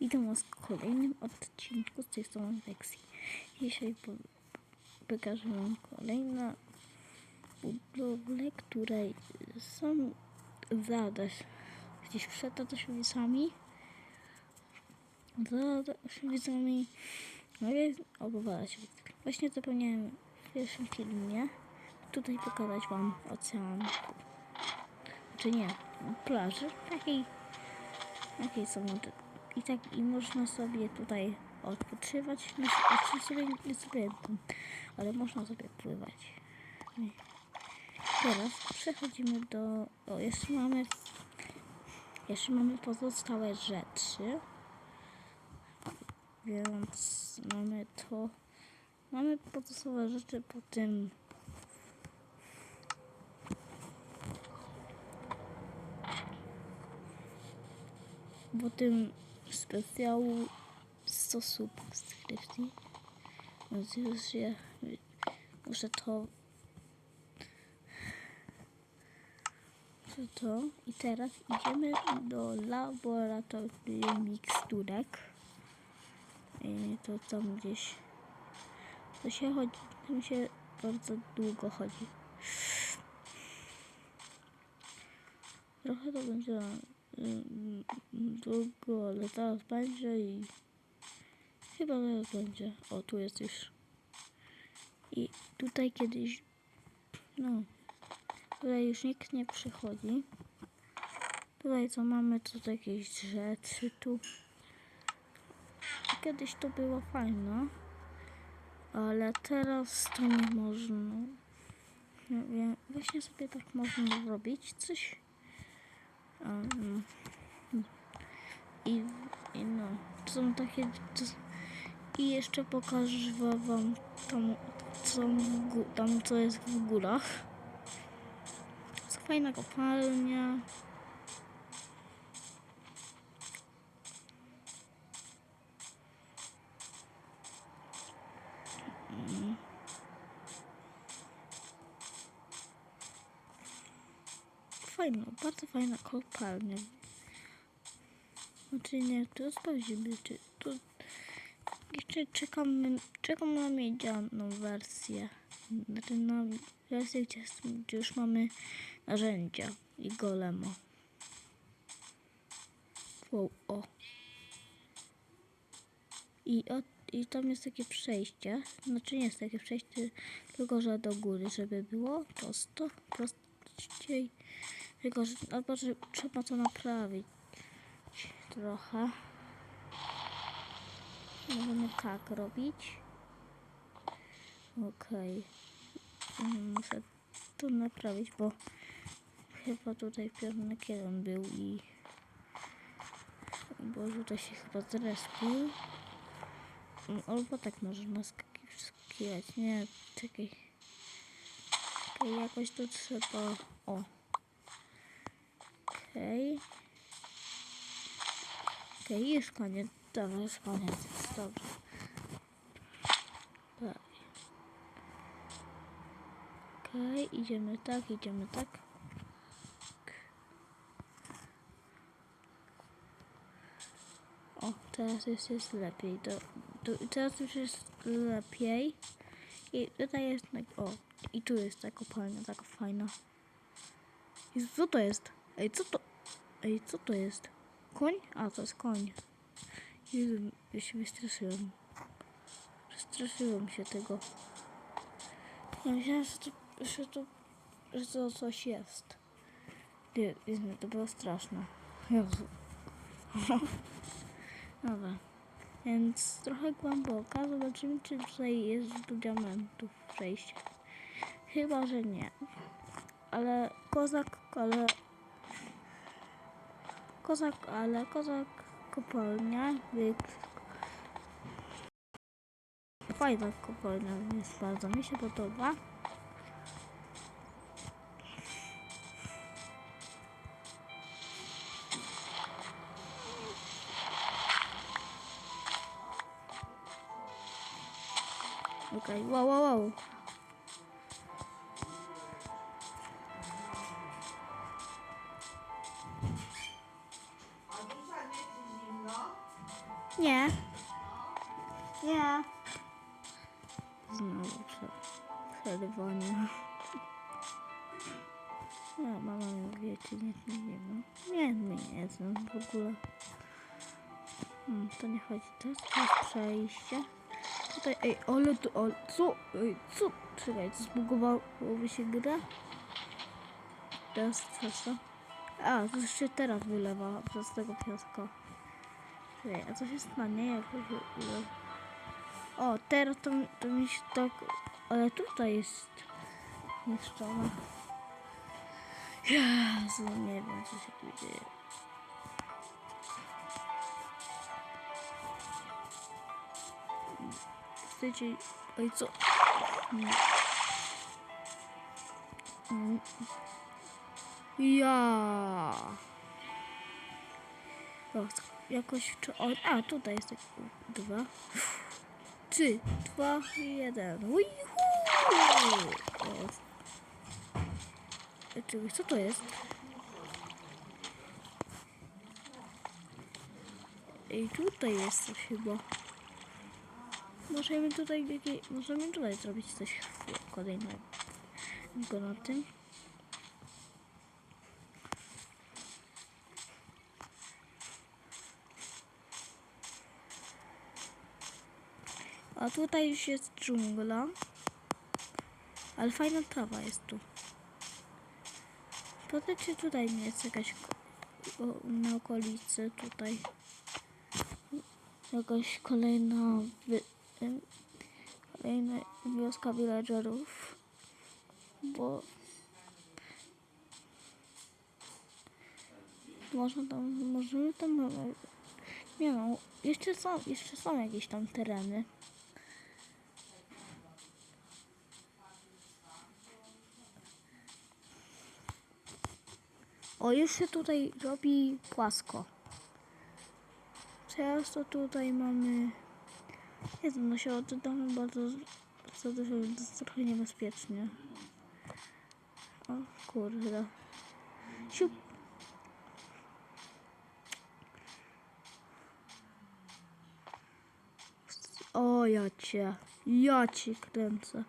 Witam w kolejnym odcinku z tej strony Lexi. Dzisiaj po, pokażę Wam kolejne budowle, które są za Adaś- gdzieś przed Adaśowicami. Za Adaśowicami. No i obywać. Właśnie zapomniałem w pierwszym filmie tutaj pokazać Wam ocean. Czy nie? Plaży. Takiej Jakie są wody? I tak i można sobie tutaj odpoczywać. Znaczy sobie nie sobie, ale można sobie pływać. Teraz przechodzimy do. O, jeszcze mamy. Jeszcze mamy pozostałe rzeczy. Więc mamy to. Mamy pozostałe rzeczy po tym. po tym specjału stosu skrypcji. Więc już ja muszę to to i teraz idziemy do laboratorium miksturek. I to tam gdzieś to się chodzi, tam się bardzo długo chodzi. Trochę to będzie mm, długo, ale teraz będzie i chyba zaraz będzie. O, tu jest już. I tutaj kiedyś, no, tutaj już nikt nie przychodzi. Tutaj co mamy, to jakieś rzeczy tu. Kiedyś to było fajne, ale teraz to nie można. Wiem, właśnie sobie tak można zrobić, coś. Um, i, I no, to są takie. To, I jeszcze pokażę wam tam, co, tam, co jest w górach. Jest fajna kopalnia. Fajna, bardzo fajna kopalnia. Znaczy nie, to sprawdzimy, czy to... Jeszcze czekam, czekam na miedzianą wersję. Znaczy na wersję, gdzie, już mamy narzędzia i golema. Wow, o. I, o, I tam jest takie przejście. Znaczy nie jest takie przejście, tylko że do góry, żeby było prosto, prościej. Tylko, że, albo że trzeba to naprawić trochę. Możemy tak robić. Okej. Mm, Muszę to naprawić, bo chyba tutaj piernik jeden był i bo tutaj się chyba zrespił. Mm, Albo tak można skaki- skakać. Nie, czekaj. Czekaj, jakoś to trzeba... O. Okej. Okej, już koniec. Dobra, już koniec. Jest dobrze. Tak. Okej, idziemy tak, idziemy tak. O, teraz już jest lepiej. To, to, teraz już jest lepiej. I tutaj jest... O, i tu jest ta kopalnia, taka fajna. I co to jest? Ej, co to? Ej, co to jest? Koń? A, to jest koń. Jezu, ja się wystraszyłem. Przestraszyłem się tego. Ja myślałem, że to, że to, że to coś jest. Nie, Jezu, to było straszne. Jezu. Dobra. Więc trochę głęboka. Zobaczymy, czy tutaj jest do diamentów przejście. Chyba, że nie. Ale kozak, ale Kozak, ale kozak kopalnia. Wyk... Fajna kopalnia jest bardzo. Mi się podoba. Okej, wow, wow, wow. Nie? Nie. Znowu prze- przerywanie. No, mama mi wie, czy nie, wiem. Nie, nie jestem w ogóle. Hmm, to nie chodzi. To jest, to jest przejście. Tutaj, ej, ale to, ale co? Ej, co? Czekaj, zbugowałoby się gra? Teraz co? A, to się teraz wylewa przez tego piaska. Czekaj, a co się stanie, jak to się wylewa? O, teraz to, mi- to mi się tak... Ale tutaj jest niszczone. Jezu, nie wiem, co się tu dzieje. Chcecie... Oj, co? Mm. Mm. Ja. O, jakoś... O, a, tutaj jest tak... Dwa. Trzy, dwa, jeden. Ej, Czekaj, co to jest? Ej, tutaj jest coś chyba. Możemy tutaj możemy tutaj zrobić coś kolejnego na tym. A tutaj już jest dżungla. Ale fajna trawa jest tu. Powiedzcie, tutaj nie jest jakaś na okolicy tutaj. Jakaś kolejna kolejna wioska villagerów. Bo można tam, możemy tam nie no, jeszcze są, jeszcze są jakieś tam tereny. O, już się tutaj robi płasko. Teraz to tutaj mamy... Jezu, no się oddamy bardzo... bardzo to jest trochę niebezpiecznie. O kurde. Siup. O, ja cię. Ja cię kręcę.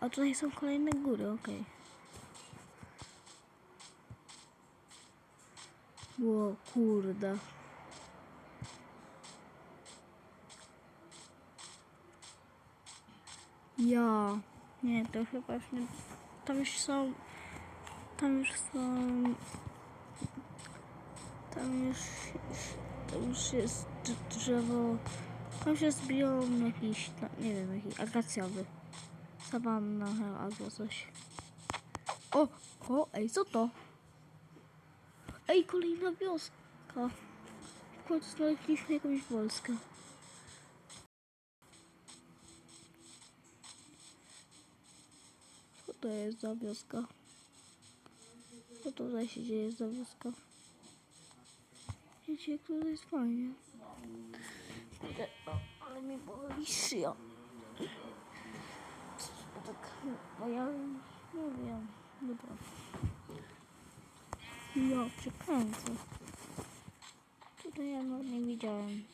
A tutaj są kolejne góry, okej. Ło, kurde. Ja. Nie, to chyba już nie... Tam już są... Tam już są... Tam już... Tam już jest drzewo... Tam się zbiją jakiś... Nie wiem, jaki akacjowy. Sawanna albo coś. O! O! Ej, co to? Ej, kolejna wioska. W końcu znaleźliśmy jakąś Polskę. Co to jest za wioska? Co tutaj się dzieje za wioska? Wiecie, jak tutaj jest fajnie. Kurde, ale mi boli szyja. Tak, bo ja nie wiem. Dobra. Ja przekręcę. Tutaj ja no nie widziałem.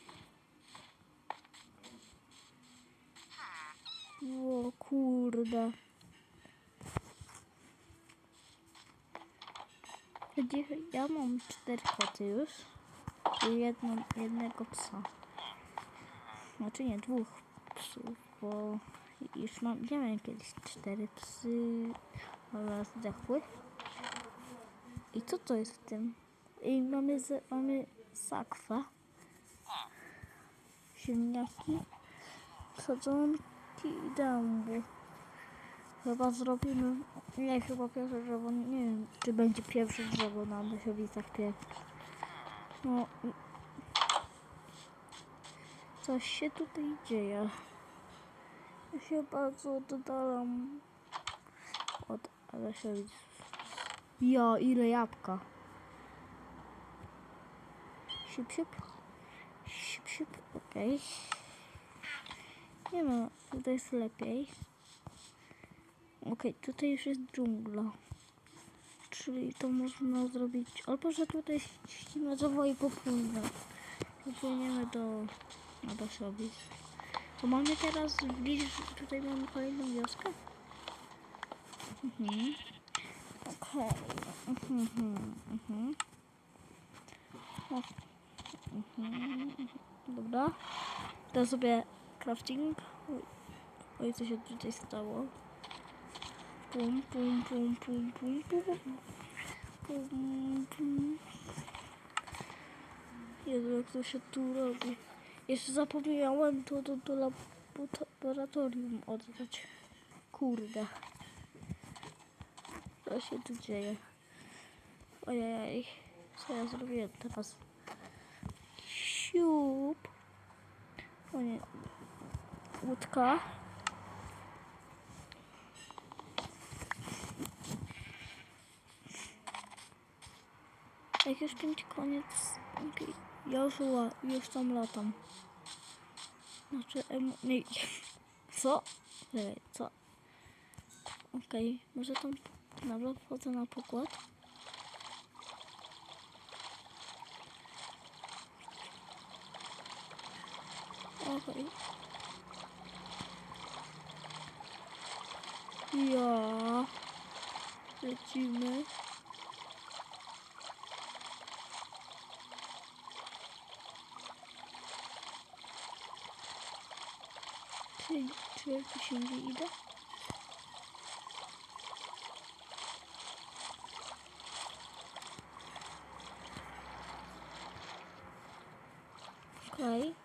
O kurde. Ja mam cztery koty już. I jedno, jednego psa. Znaczy nie, dwóch psów, bo już mam, miałem kiedyś cztery psy, ale zdechły. I co to jest w tym? I mamy, z, mamy sakwę, ziemniaki, sadzonki i dębu. Chyba zrobimy, nie, chyba pierwsze drzewo, nie wiem, czy będzie pierwsze drzewo na Mysiowicach pierwsze. No, coś się tutaj dzieje. Ja się bardzo oddalam od Alesiewic. Ja, ile jabłka. Siup, siup. Siup, siup, okej. Nie no, tutaj jest lepiej. Okej, tutaj już jest dżungla. Czyli to można zrobić... Albo, że tutaj ścina drzewo i popłynę. popłyniemy do na Baszowic. To mamy teraz zbliżyć, tutaj mamy kolejną wioskę? Mhm. Okej. Mhm, mhm, mhm. Dobra. To sobie crafting. Oj, co się tutaj stało? Pum, pum, pum, pum, pum, pum, pum. Pum, pum. Jezu, jak to się tu robi. Jeszcze zapomniałem to do, do laboratorium oddać. Kurde. Co się tu dzieje? Ojej. Co ja zrobiłem teraz? Siup. O nie. Łódka. Jak już będzie koniec, ja już, tam latam. Znaczy, nie, co? Czekaj, co? Okej, może tam, dobra, wchodzę na pokład. Okej. Ja. Lecimy. Czy, czy ja tu się nie idę? Okej.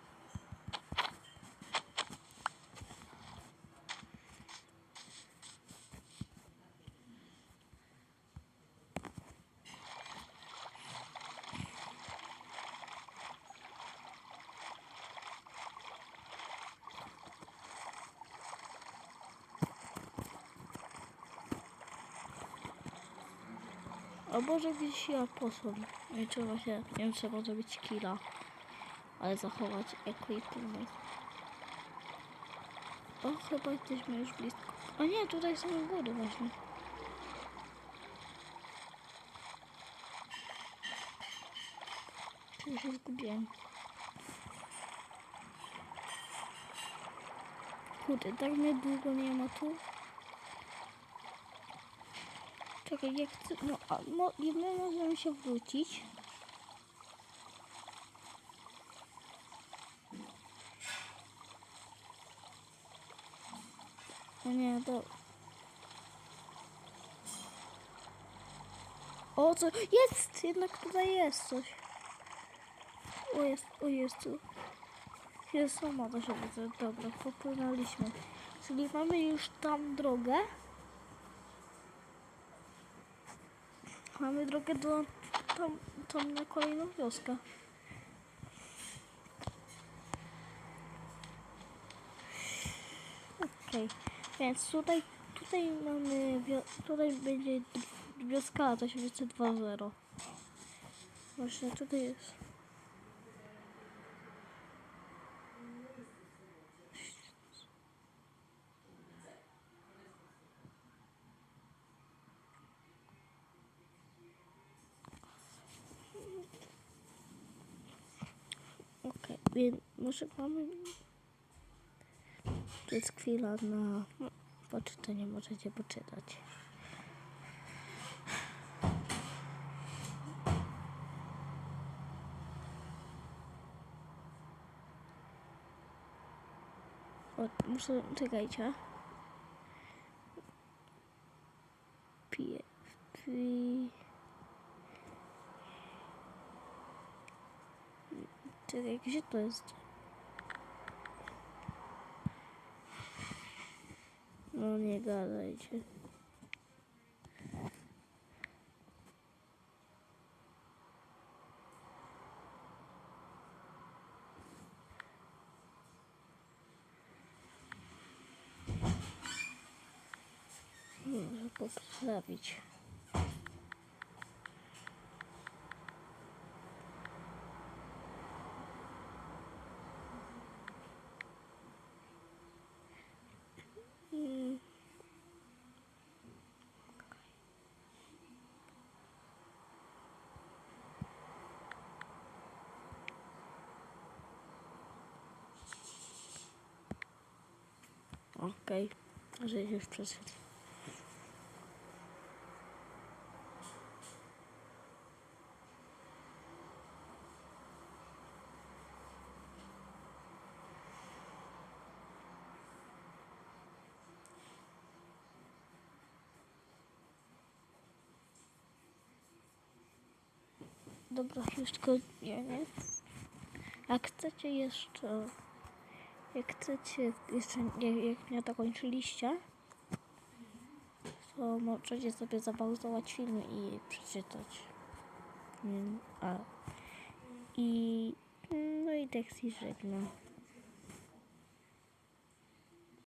O Boże, gdzieś ja poszłam. Nie trzeba się, nie wiem, trzeba zrobić killa. Ale zachować ekwipunek. O, chyba jesteśmy już blisko. O nie, tutaj są góry właśnie. Czyli się zgubiłem. Kurde, tak mnie długo nie ma tu. Czekaj, jak chcę, no, a mo, my możemy się wrócić. O nie, to... O, co? Jest! Jednak tutaj jest coś. O, jest, o, jest tu. Jest sama się widzę. Dobra, popłynęliśmy. Czyli mamy już tam drogę. Mamy drogę do tam, tam na kolejną wioskę. Okej, więc tutaj, tutaj mamy, tutaj będzie wioska, to się wiecie 2.0. Właśnie tutaj jest. Okej, więc może mamy... To jest chwila na no, poczytanie, możecie poczytać. O, muszę, czekajcie. Pi... Czekaj, gdzie to jest? No nie gadajcie. Może Okej, że już przeszedł. Dobra, już koniec. Jak chcecie jeszcze, jak chcecie jeszcze, jak, jak nie dokończyliście, to możecie sobie zapauzować film i przeczytać. Nie, a, I no i tekst się żegna.